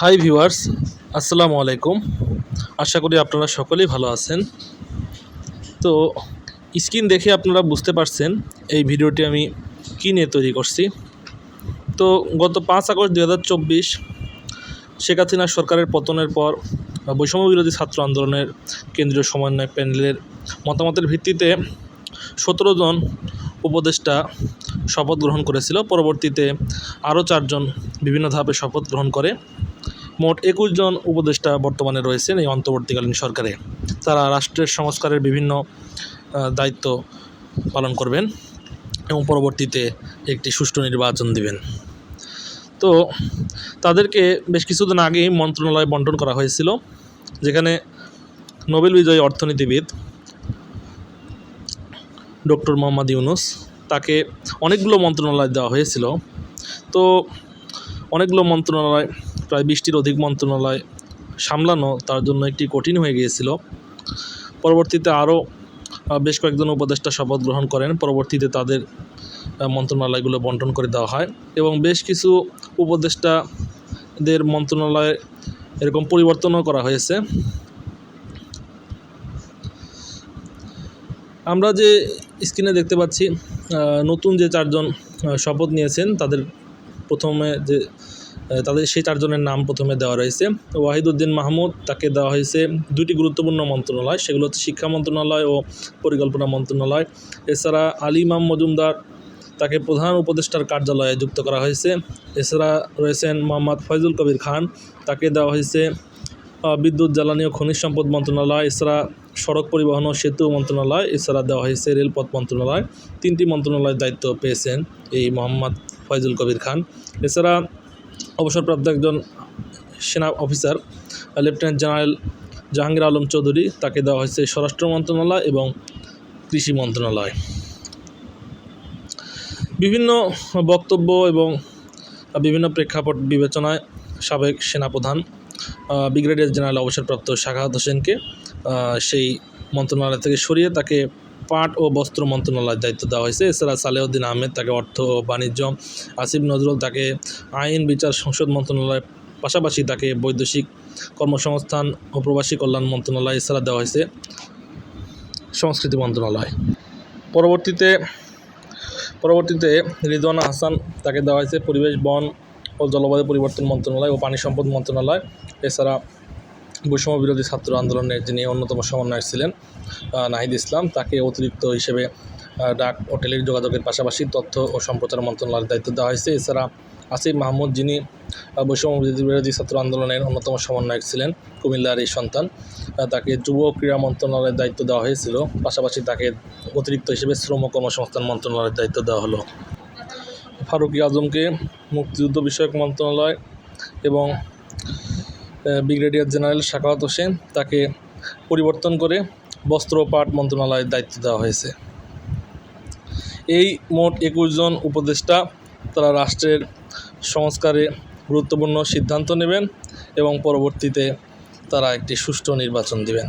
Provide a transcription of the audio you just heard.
Hi viewers আসসালামু আলাইকুম। আশা করি আপনারা সকলেই ভালো আছেন। তো, স্ক্রিন দেখে আপনারা বুঝতে পারছেন এই ভিডিওটি আমি কী নিয়ে তৈরি করছি। তো, গত পাঁচ আগস্ট দু হাজার চব্বিশ, শেখ হাসিনা সরকারের পতনের পর, বৈষম্য বিরোধী ছাত্র আন্দোলনের কেন্দ্রীয় সমন্বয় প্যানেলের মতামতের ভিত্তিতে সতেরো জন উপদেষ্টা শপথ গ্রহণ করেছিল। পরবর্তীতে আরও চারজন বিভিন্ন ধাপে শপথ গ্রহণ করে। মোট একুশ জন উপদেষ্টা বর্তমানে রয়েছেন এই অন্তর্বর্তীকালীন সরকারে। তারা রাষ্ট্রের সংস্কারের বিভিন্ন দায়িত্ব পালন করবেন এবং পরবর্তীতে একটি সুষ্ঠু নির্বাচন দিবেন। তো তাদেরকে বেশ কিছুদিন আগেই মন্ত্রণালয় বন্টন করা হয়েছিল, যেখানে নোবেল বিজয়ী অর্থনীতিবিদ ডক্টর মোহাম্মদ ইউনুস তাকে অনেকগুলো মন্ত্রণালয় দেওয়া হয়েছিল। তো অনেকগুলো মন্ত্রণালয় প্রায় বিশটির অধিক মন্ত্রণালয় সামলানো তার জন্য একটি কঠিন হয়ে গিয়েছিল। পরবর্তীতে আরও বেশ কয়েকজন উপদেষ্টা শপথ গ্রহণ করেন। পরবর্তীতে তাদের মন্ত্রণালয়গুলো বন্টন করে দেওয়া হয় এবং বেশ কিছু উপদেষ্টাদের মন্ত্রণালয় এরকম পরিবর্তনও করা হয়েছে। আমরা যে স্ক্রিনে দেখতে পাচ্ছি নতুন যে চারজন শপথ নিয়েছেন, তাদের প্রথমে যে তাদের সেই চারজনের নাম প্রথমে দেওয়া রয়েছে। ওয়াহিদুদ্দিন মাহমুদ, তাকে দেওয়া হয়েছে দুটি গুরুত্বপূর্ণ মন্ত্রণালয়, সেগুলো হচ্ছে শিক্ষা মন্ত্রণালয় ও পরিকল্পনা মন্ত্রণালয়। এছাড়া আলী ইমাম মজুমদার, তাকে প্রধান উপদেষ্টার কার্যালয়ে যুক্ত করা হয়েছে। এছাড়া রয়েছেন মোহাম্মদ ফয়জুল কবির খান, তাকে দেওয়া হয়েছে বিদ্যুৎ জ্বালানি ও খনিজ সম্পদ মন্ত্রণালয়, এছাড়া সড়ক পরিবহন ও সেতু মন্ত্রণালয়, এছাড়া দেওয়া হয়েছে রেলপথ মন্ত্রণালয়। তিনটি মন্ত্রণালয়ের দায়িত্ব পেয়েছেন এই মোহাম্মদ ফয়জুল কবির খান। এছাড়া অবসরপ্রাপ্ত একজন সেনা officer, lieutenant general Jahangir Alam Chowdhury, তাকে দেওয়া হয়েছে স্বরাষ্ট্র মন্ত্রণালয় এবং কৃষি মন্ত্রণালয়। বিভিন্ন বক্তব্য এবং বিভিন্ন প্রেক্ষাপট বিবেচনায় সাবেক সেনাপ্রধান ব্রিগেডিয়ার জেনারেল অবসরপ্রাপ্ত শাখাহাত হোসেনকে সেই মন্ত্রণালয় থেকে সরিয়ে তাকে পাট ও বস্ত্র মন্ত্রণালয়ের দায়িত্ব দেওয়া হয়েছে। এছাড়া সালেউদ্দিন আহমেদ তাকে অর্থ ও বাণিজ্য, আসিফ নজরুল তাকে আইন, বিচার, সংসদ মন্ত্রণালয়ের পাশাপাশি তাকে বৈদেশিক কর্মসংস্থান ও প্রবাসী কল্যাণ মন্ত্রণালয় এছাড়া দেওয়া হয়েছে সংস্কৃতি মন্ত্রণালয়। পরবর্তীতে পরবর্তীতে রিদওয়ানা হাসান তাকে দেওয়া হয়েছে পরিবেশ, বন ও জলবায়ু পরিবর্তন মন্ত্রণালয় ও পানি সম্পদ মন্ত্রণালয়। এছাড়া বৈষম্য বিরোধী ছাত্র আন্দোলনের যিনি অন্যতম সমন্বয়ক ছিলেন নাহিদ ইসলাম, তাকে অতিরিক্ত হিসেবে ডাক ও যোগাযোগের পাশাপাশি তথ্য ও সম্প্রচার মন্ত্রণালয়ের দায়িত্ব দেওয়া হয়েছে। এছাড়া আসিফ মাহমুদ, যিনি বৈষম্য বিরোধী ছাত্র আন্দোলনের অন্যতম সমন্বয়ক ছিলেন, কুমিল্লার এই সন্তান তাকে যুব ক্রীড়া মন্ত্রণালয়ের দায়িত্ব দেওয়া হয়েছিল। পাশাপাশি তাকে অতিরিক্ত হিসেবে শ্রম কর্মসংস্থান মন্ত্রণালয়ের দায়িত্ব দেওয়া হলো। ফারুকি আজমকে মুক্তিযুদ্ধ বিষয়ক মন্ত্রণালয় এবং ব্রিগেডিয়ার জেনারেল শাকাওয়াত হোসেন তাকে পরিবর্তন করে বস্ত্র পাট মন্ত্রণালয়ের দায়িত্ব দেওয়া হয়েছে। এই মোট একুশ জন উপদেষ্টা তারা রাষ্ট্রের সংস্কারে গুরুত্বপূর্ণ সিদ্ধান্ত নেবেন এবং পরবর্তীতে তারা একটি সুষ্ঠু নির্বাচন দিবেন।